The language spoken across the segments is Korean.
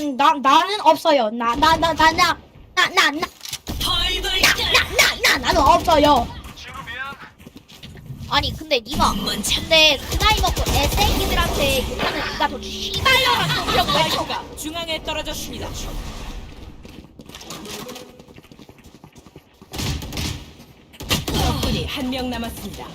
음, 나 나는 없어요. 나나 나 나 나 나 나 나나나 나는 없어요. 아니 근데 니가 근데 그 나이 먹고 애새끼들한테 욕하는 니가 더 씨발려라 좀 이런 거 해줘. 스파이크가 중앙에 떨어졌습니다. 적군이 한 명 남았습니다.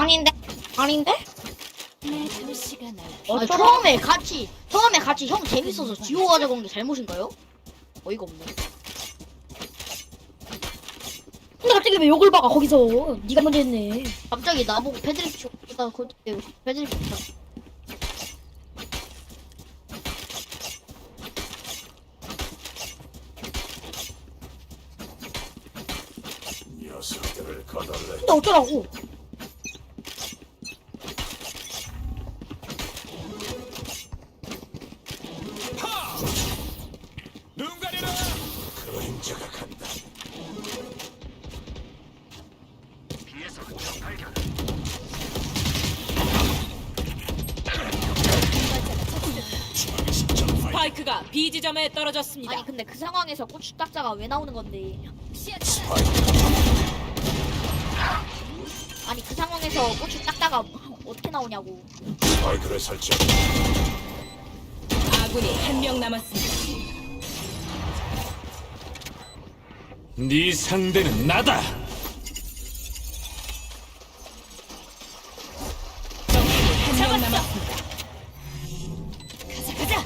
아닌데 아닌데? 날 아, 처음에 같이 처음에 같이 형 재밌어서 지호 가자고 온게 잘못인가요? 어이가 없네. 근데 갑자기 왜 욕을 박아 거기서 네가 먼저 했네. 갑자기 나보고 패드립 그때 패드립 쇼다. 녀석들을 거덜내. 근데 어쩌라고? 그림자가 간다. 스파이크가 B 지점에 떨어졌습니다. 아니 근데 그 상황에서 고추 딱자가 왜 나오는 건데? 아니 그 상황에서 고추 딱자가 어떻게 나오냐고. 스파이크를 설치. 아군이 한 명 남았습니다. 네 상대는 나다. 적군이 한명 남았습니다. 가자 가자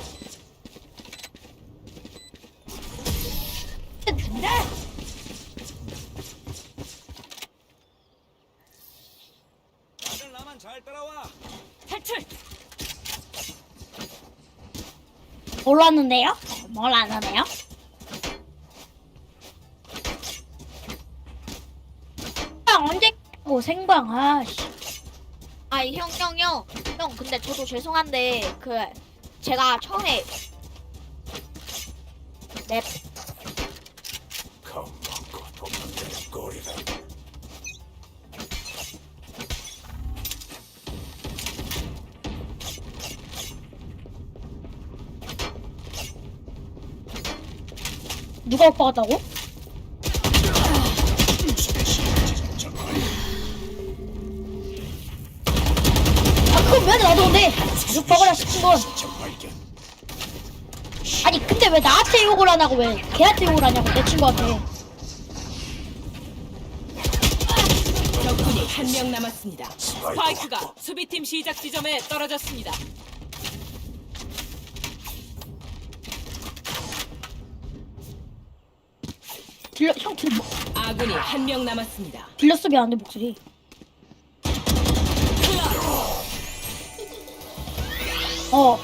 다들 나만 잘 따라와. 탈출 몰랐는데요? 뭘 안 하네요? 생방 언제 고 생방 아씨. 아니 형형 형 형 근데 저도 죄송한데 그 제가 처음에 꼴이다. 누가 오빠 같다고? 오빠가 시킨 건. 아니 근데 왜 나한테 욕을 안 하고 왜 걔한테 욕을 하냐고 내 친구한테 적군이 한 명 남았습니다. 스파이크가 수비팀 시작 지점에 떨어졌습니다. 들려 형 들, 아군이 한 명 남았습니다. 들렸어 미안한데 목소리 어.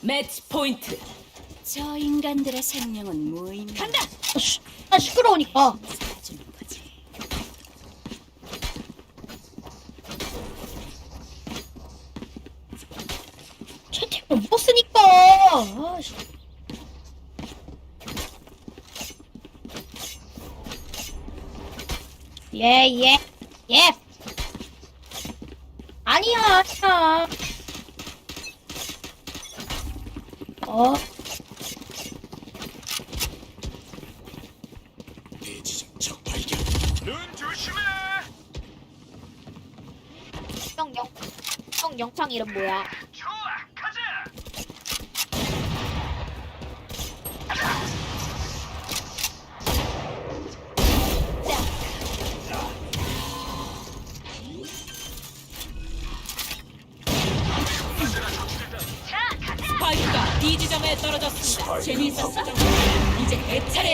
매치 포인트. 저 인간들의 생명은 무의미 간다! 아, 시, 아 시끄러우니까. 사주는 거지 채팅을 못 쓰니까. 아 씨. 예 예 예. 아니야 아니야 어 대지적 적 발견. 눈 조심해. 형 영, 형 영창 이름 뭐야? 지점에 떨어졌습니다. 재미있었어? 이제 내 차례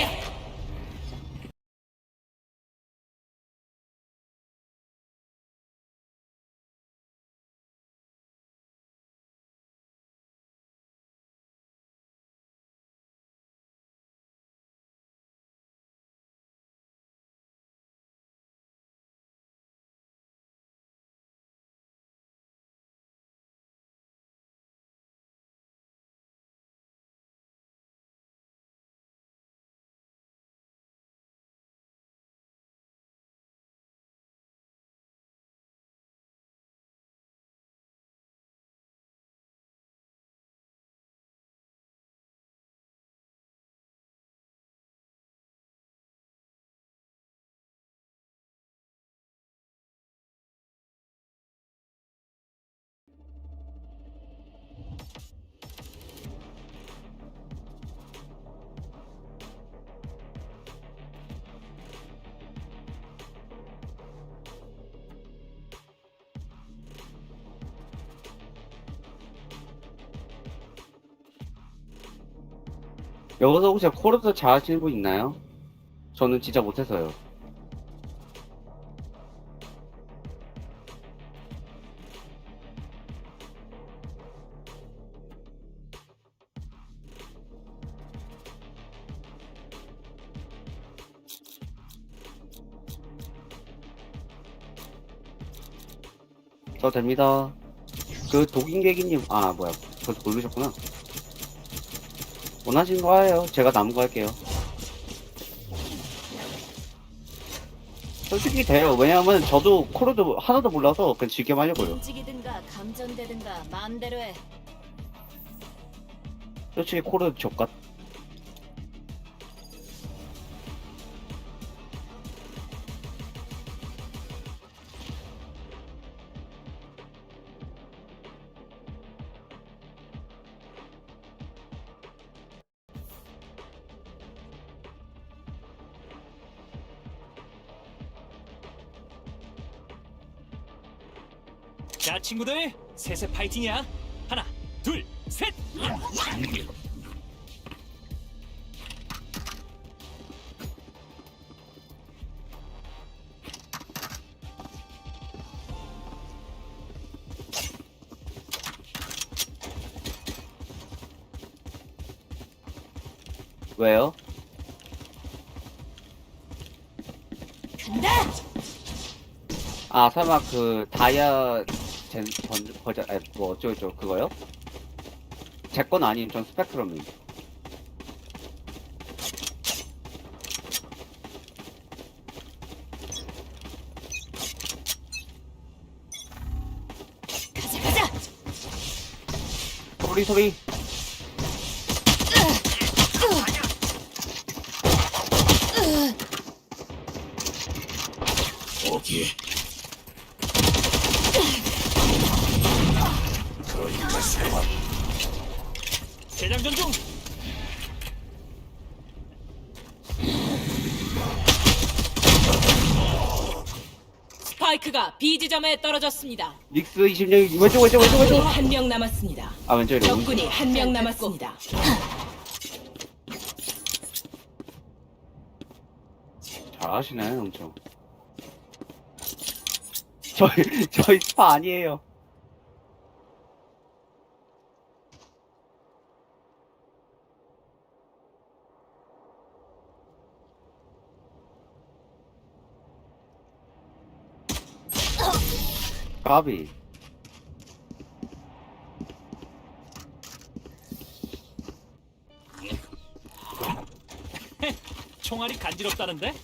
여기서 혹시 코르도 잘하시는 분 있나요? 저는 진짜 못해서요. 저 됩니다. 그 독인계기님, 아, 뭐야. 벌써 모르셨구나. 원하시는 거 하예요. 제가 남은 거 할게요. 솔직히 돼요. 왜냐면 저도 코르도 하나도 몰라서 그냥 즐겨 하려고요. 움직이든가 감전되든가 마음대로 해. 솔직히 코르도 족같. 자 친구들 셋의 파이팅이야 하나 둘셋 왜요? 간다. 아 설마 그 다이아 젠 번, 버전 아니 뭐 어쩌고저쩌고 그거요? 제 건 아님 전 스펙트럼이 가자 가자. 소리 소리 그 재장전 중 스파이크가 B 지점에 떨어졌습니다. 닉스 20년 왼쪽 왼쪽 왼쪽 왼쪽 한 명 남았습니다. 아 왼쪽 이래 오른쪽. 적군이 한 명 남았습니다. 잘하시네 엄청 저희 저희 스파 아니에요 까비. 총알이 간지럽다는데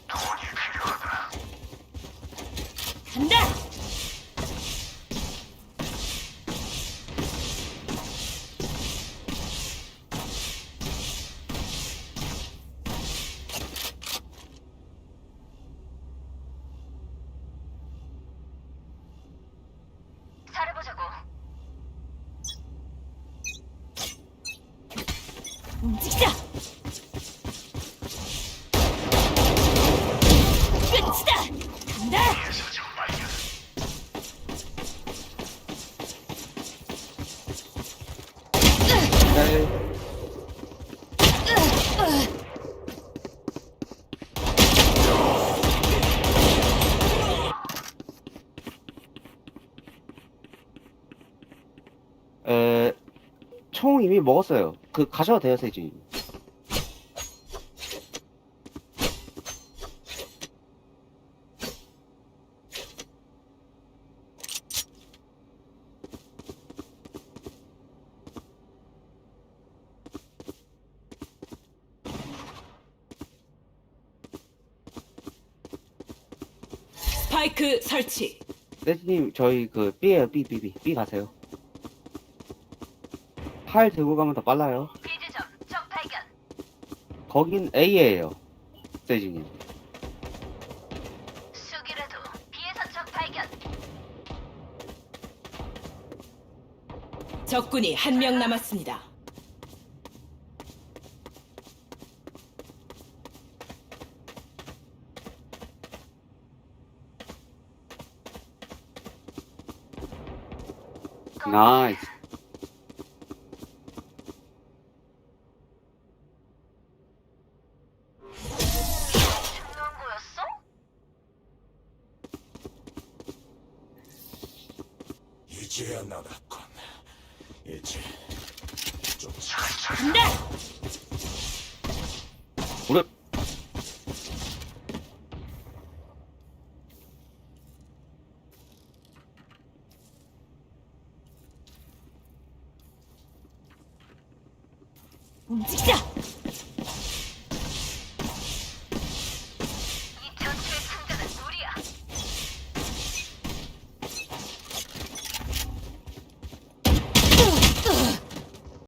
에, 총 이미 먹었어요. 그 가셔도 돼요, 세지. 스파이크 설치. 세지님, 저희 그 B에요, B, B, B, B 가세요. 팔 들고 가면 더 빨라요. 거긴 A예요, 세지님. 적군이 한 명 남았습니다. 나이스. 지혜야 나답군. 이제 쫓아. 간다. 무릎 움직이자.